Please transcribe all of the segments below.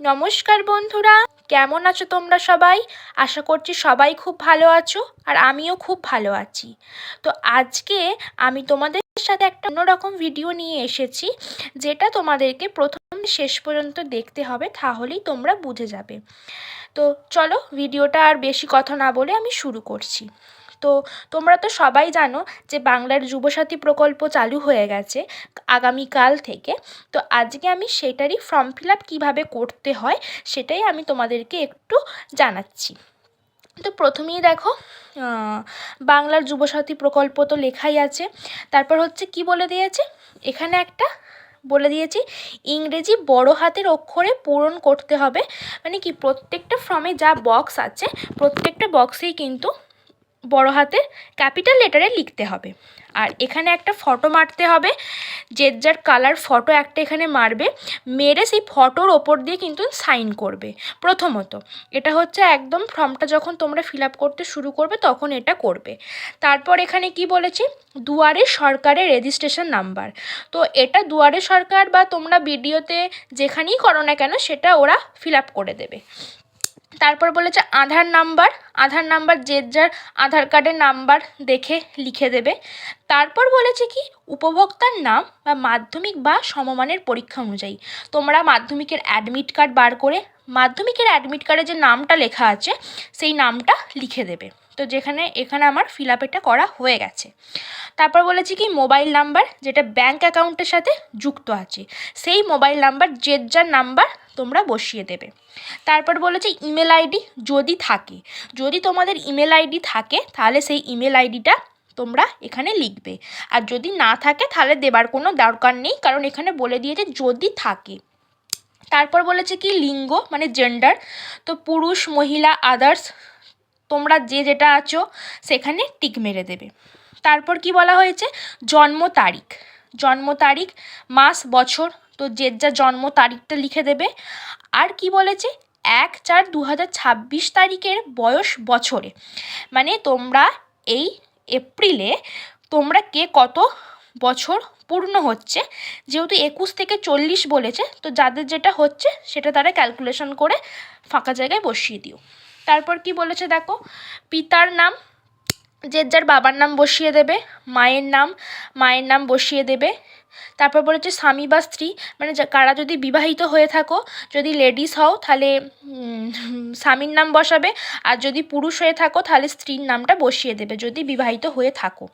নমস্কার বন্ধুরা, কেমন আছো তোমরা সবাই? আশা করছি সবাই খুব ভালো আছো আর আমিও খুব ভালো আছি। তো আজকে আমি তোমাদের সাথে একটা অন্যরকম ভিডিও নিয়ে এসেছি, যেটা তোমাদেরকে প্রথম শেষ পর্যন্ত দেখতে হবে, তাহলেই তোমরা বুঝে যাবে। তো চলো ভিডিওটা আর বেশি কথা না বলে আমি শুরু করছি। তো তোমরা তো সবাই জানো যে বাংলার যুবসাথী প্রকল্প চালু হয়ে গেছে আগামীকাল থেকে। তো আজকে আমি সেটারই ফর্ম ফিল আপ কীভাবে করতে হয় সেটাই আমি তোমাদেরকে একটু জানাচ্ছি। তো প্রথমেই দেখো বাংলার যুবসাথী প্রকল্প তো লেখাই আছে। তারপর হচ্ছে কি বলে দিয়েছে? এখানে একটা বলে দিয়েছি, ইংরেজি বড় হাতের অক্ষরে পূরণ করতে হবে। মানে কি, প্রত্যেকটা ফর্মে যা বক্স আছে, প্রত্যেকটা বক্সেই কিন্তু বড় হাতে ক্যাপিটাল লেটারে লিখতে হবে। আর এখানে একটা ফটো মারতে হবে, যে যার কালার ফটো একটা এখানে মারবে, মেরে সেই ফটোর ওপর দিয়ে কিন্তু সাইন করবে। প্রথমত, এটা হচ্ছে একদম ফর্মটা যখন তোমরা ফিল আপ করতে শুরু করবে তখন এটা করবে। তারপর এখানে কি বলেছি? দুয়ারে সরকারের রেজিস্ট্রেশন নাম্বার। তো এটা দুয়ারে সরকার বা তোমরা ভিডিওতে যেখানেই করো না কেন, সেটা ওরা ফিল আপ করে দেবে। তারপর বলেছে আধার নাম্বার আধার নাম্বার যে যার আধার কার্ডের নাম্বার দেখে লিখে দেবে। তারপর বলেছে কি, উপভোক্তার নাম বা মাধ্যমিক বা সমমানের পরীক্ষা অনুযায়ী। তোমরা মাধ্যমিকের অ্যাডমিট কার্ড বার করে মাধ্যমিকের অ্যাডমিট কার্ডে যে নামটা লেখা আছে, সেই নামটা লিখে দেবে। তো যেখানে, এখানে আমার ফিল করা হয়ে গেছে। তারপর বলেছি কি মোবাইল নাম্বার যেটা ব্যাঙ্ক অ্যাকাউন্টের সাথে যুক্ত আছে, সেই মোবাইল নাম্বার যে যার নাম্বার তোমরা বসিয়ে দেবে। তারপর বলেছে ইমেল আইডি যদি থাকে, যদি তোমাদের ইমেল আইডি থাকে, তাহলে সেই ইমেল আইডিটা তোমরা এখানে লিখবে। আর যদি না থাকে, তাহলে দেবার কোনো দরকার নেই, কারণ এখানে বলে দিয়েছে যদি থাকে। তারপর বলেছে কি, লিঙ্গ মানে জেন্ডার তো পুরুষ, মহিলা আদার্স তোমরা যে যেটা আছো, সেখানে টিক মেরে দেবে। তারপর কি বলা হয়েছে? জন্ম তারিখ। জন্ম তারিখ, মাস, বছর তো যে যা জন্ম তারিখটা লিখে দেবে। আর কি বলেছে এক চার দু হাজার ছাব্বিশ তারিখের বয়স বছরে। মানে তোমরা এই এপ্রিলে তোমরা কে কত বছর পূর্ণ হচ্ছে? যেহেতু একুশ থেকে চল্লিশ বলেছে, তো যাদের যেটা হচ্ছে সেটা তারা ক্যালকুলেশন করে ফাঁকা জায়গায় বসিয়ে দিও। তারপর কি বলেছে দেখো, পিতার নাম, যে যার বাবার নাম বসিয়ে দেবে, মায়ের নাম মায়ের নাম বসিয়ে দেবে তারপর বলেছে স্বামী বা স্ত্রী মানে কারা যদি বিবাহিত হয়ে থাকো, যদি লেডিস হও, তাহলে স্বামীর নাম বসাবে, আর যদি পুরুষ হয়ে থাকো, তাহলে স্ত্রীর নামটা বসিয়ে দেবে, যদি বিবাহিত হয়ে থাকো।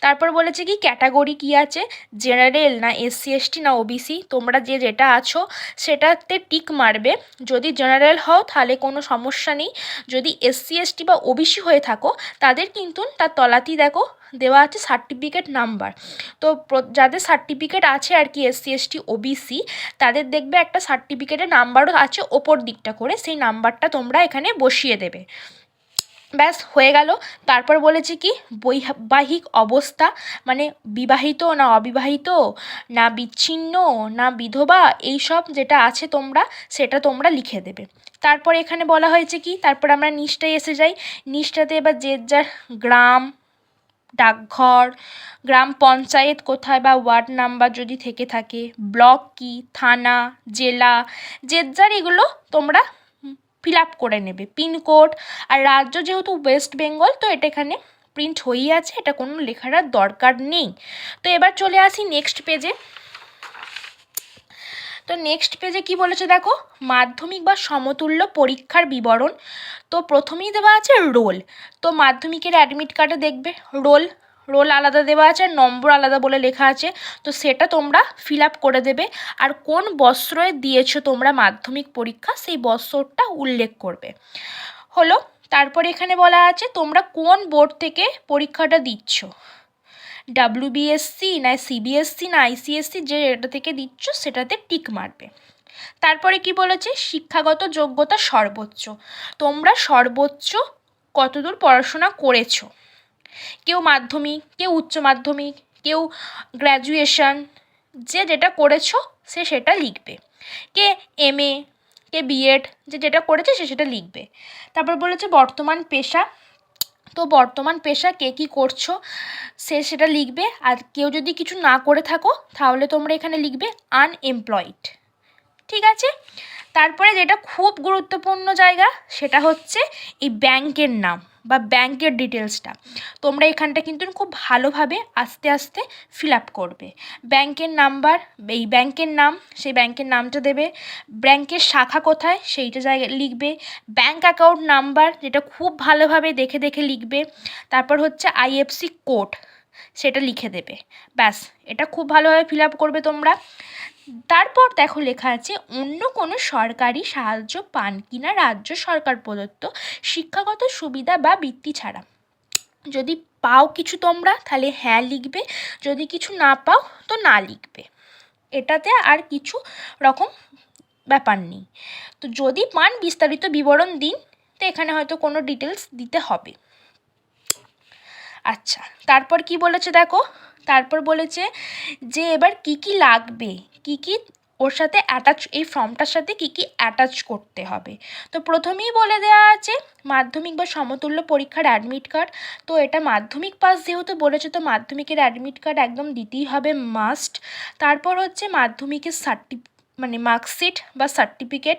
তারপর বলেছে কি, ক্যাটাগরি কী আছে? জেনারেল না এসসি এসটি না ওবিসি, তোমরা যে যেটা আছো, সেটাতে টিক মারবে। যদি জেনারেল হও, তাহলে কোনো সমস্যা নেই। যদি এসসি এসটি বা ওবিসি হয়ে থাকো, তাদের কিন্তু, তার তলাতেই দেখো দেওয়া আছে সার্টিফিকেট নাম্বার তো যাদের সার্টিফিকেট আছে আর কি এসসি, এসটি, ওবিসি, তাদের দেখবে একটা সার্টিফিকেটের নাম্বারও আছে ওপর দিকটা করে, সেই নাম্বারটা তোমরা এখানে বসিয়ে দেবে। ব্যাস, হয়ে গেল। তারপর বলেছি কি, বৈবাহিক অবস্থা মানে বিবাহিত না অবিবাহিত, না বিচ্ছিন্ন, না বিধবা এই সব যেটা আছে তোমরা, সেটা তোমরা লিখে দেবে। তারপর এখানে বলা হয়েছে কি, তারপর আমরা নিচটায় এসে যাই। নিচটাতে এবার যে যার গ্রাম ডাকঘর, গ্রাম পঞ্চায়েত কোথায় বা ওয়ার্ড নাম্বার যদি থেকে থাকে, ব্লক কী, থানা, জেলা, যে যার এগুলো তোমরা ফিল আপ করে নেবে। পিনকোড আর রাজ্য যেহেতু ওয়েস্ট বেঙ্গল, তো এটা এখানে প্রিন্ট হয়েই আছে, এটা কোনো লেখার দরকার নেই। তো এবার চলে আসি নেক্সট পেজে তো নেক্সট পেজে কি বলেছে দেখো? মাধ্যমিক বা সমতুল্য পরীক্ষার বিবরণ। তো প্রথমেই দেওয়া আছে রোল তো মাধ্যমিকের অ্যাডমিট কার্ডে দেখবে রোল রোল আলাদা দেওয়া আছে আর নম্বর আলাদা বলে লেখা আছে। তো সেটা তোমরা ফিল করে দেবে। আর কোন বস্ত্রে দিয়েছ তোমরা মাধ্যমিক পরীক্ষা, সেই বস্ত্রটা উল্লেখ করবে। হলো, তারপর এখানে বলা আছে তোমরা কোন বোর্ড থেকে পরীক্ষাটা দিচ্ছ? ডাব্লিউবিএসসি না সিবিএসসি না আইসিএসসি যে এটা থেকে দিচ্ছ সেটাতে টিক মারবে। তারপরে কি বলেছে? শিক্ষাগত যোগ্যতা সর্বোচ্চ। তোমরা সর্বোচ্চ কতদূর পড়াশোনা করেছ? কেউ মাধ্যমিক, কেউ উচ্চ মাধ্যমিক, কেউ গ্র্যাজুয়েশন, যে যেটা করেছ সে সেটা লিখবে। কে এমএ কে বিএড যে যেটা করেছে সে সেটা লিখবে। তারপর বলেছে বর্তমান পেশা তো বর্তমান পেশা কে কী করছ, সে সেটা লিখবে। আর কেউ যদি কিছু না করে থাকো, তাহলে তোমরা এখানে লিখবে আনএমপ্লয়েড ঠিক আছে? তারপরে যেটা খুব গুরুত্বপূর্ণ জায়গা, সেটা হচ্ছে এই ব্যাংকের নাম বা ব্যাংকের ডিটেলসটা তোমরা এখানটা কিন্তু খুব ভালোভাবে আস্তে আস্তে ফিল আপ করবে। ব্যাংকের নাম্বার, এই ব্যাংকের নাম, সেই ব্যাংকের নামটা দেবে। ব্যাংকের শাখা কোথায়, সেইটা জায়গায় লিখবে। ব্যাংক অ্যাকাউন্ট নাম্বার, যেটা খুব ভালোভাবে দেখে দেখে লিখবে। তারপর হচ্ছে আইএফসি কোড, সেটা লিখে দেবে। ব্যাস, এটা খুব ভালোভাবে ফিল আপ করবে তোমরা। তারপর দেখো লেখা আছে, অন্য কোনো সরকারি সাহায্য পান কিনা রাজ্য সরকার প্রদত্ত শিক্ষাগত সুবিধা বা বৃত্তি ছাড়া। যদি পাও কিছু তোমরা, তাহলে হ্যাঁ লিখবে, যদি কিছু না পাও, তো না লিখবে। এটাতে আর কিছু রকম ব্যাপার নেই। তো যদি পান বিস্তারিত বিবরণ দিন, তো এখানে হয়তো কোনো ডিটেলস দিতে হবে। আচ্ছা তারপর কি বলেছে দেখো? তারপর বলেছে যে এবার কি কি লাগবে? কি কি ওর সাথে অ্যাটাচ এই ফর্মটার সাথে কি কি অ্যাটাচ করতে হবে। তো প্রথমেই বলে দেওয়া আছে, মাধ্যমিক বা সমতুল্য পরীক্ষার অ্যাডমিট কার্ড তো এটা মাধ্যমিক পাস যেহেতু বলেছে, তো মাধ্যমিকের অ্যাডমিট কার্ড একদম দিতেই হবে মাস্ট তারপর হচ্ছে মাধ্যমিকের সার্টি মানে মার্কশিট বা সার্টিফিকেট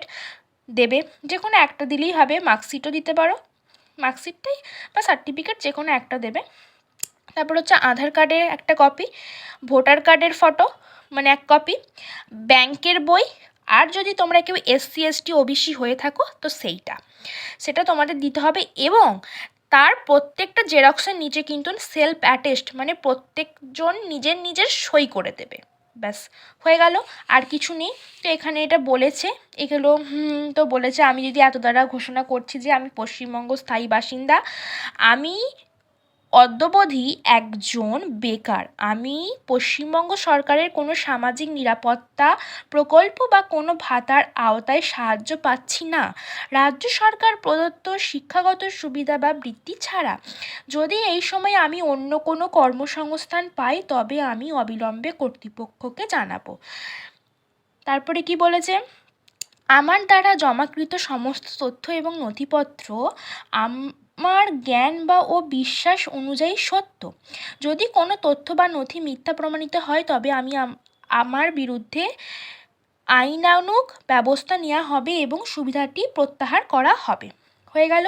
দেবে। যে কোনো একটা দিলেই হবে মার্কশিটও দিতে পারো। মার্কশিটটাই বা সার্টিফিকেট যে কোনো একটা দেবে। তারপর হচ্ছে আধার কার্ডের একটা কপি ভোটার কার্ডের ফটো মানে এক কপি ব্যাংকের বই, আর যদি তোমরা কেউ এসসি এসটি ওবিসি হয়ে থাকো, তো সেইটা। সেটা তোমাদের দিতে হবে এবং তার প্রত্যেকটা জেরক্সের নিচে কিন্তু সেলফ অ্যাটেস্ট মানে প্রত্যেকজন নিজের নিজের সই করে দেবে। ব্যাস, হয়ে গেল, আর কিছু নেই। তো এখানে এটা বলেছে, এগুলো তো বলেছে, আমি যদি এত দ্বারা ঘোষণা করছি যে আমি পশ্চিমবঙ্গ স্থায়ী বাসিন্দা, আমি অদ্যবধি একজন বেকার। আমি পশ্চিমবঙ্গ সরকারের কোনো সামাজিক নিরাপত্তা প্রকল্প বা কোনো ভাতার আওতায় সাহায্য পাচ্ছি না। রাজ্য সরকার প্রদত্ত শিক্ষাগত সুবিধা বা বৃত্তি ছাড়া যদি এই সময় আমি অন্য কোনো কর্মসংস্থান পাই, তবে আমি অবিলম্বে কর্তৃপক্ষকে জানাব। তারপরে কি বলেছে? আমার দ্বারা জমাকৃত সমস্ত তথ্য এবং নথিপত্র আমার জ্ঞান বা ও বিশ্বাস অনুযায়ী সত্য। যদি কোনো তথ্য বা নথি মিথ্যা প্রমাণিত হয়, তবে আমি আমার বিরুদ্ধে আইনানুগ ব্যবস্থা নেওয়া হবে এবং সুবিধাটি প্রত্যাহার করা হবে। হয়ে গেল।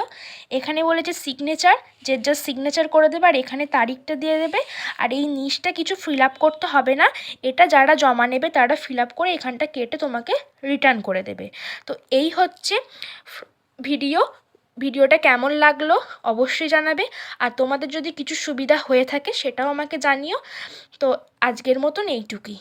এখানে বলেছে সিগনেচার যে যা সিগনেচার করে দেবে আর এখানে তারিখটা দিয়ে দেবে। আর এই নিচটা কিছু ফিল আপ করতে হবে না। এটা যারা জমা নেবে, তারা ফিল আপ করে এখানটা কেটে তোমাকে রিটার্ন করে দেবে। তো এই হচ্ছে ভিডিও ভিডিওটা কেমন লাগল অবশ্যই জানাবে। আর তোমাদের যদি কিছু সুবিধা হয়ে থাকে সেটাও আমাকে জানিও। তো আজকের মতন এইটুকুই।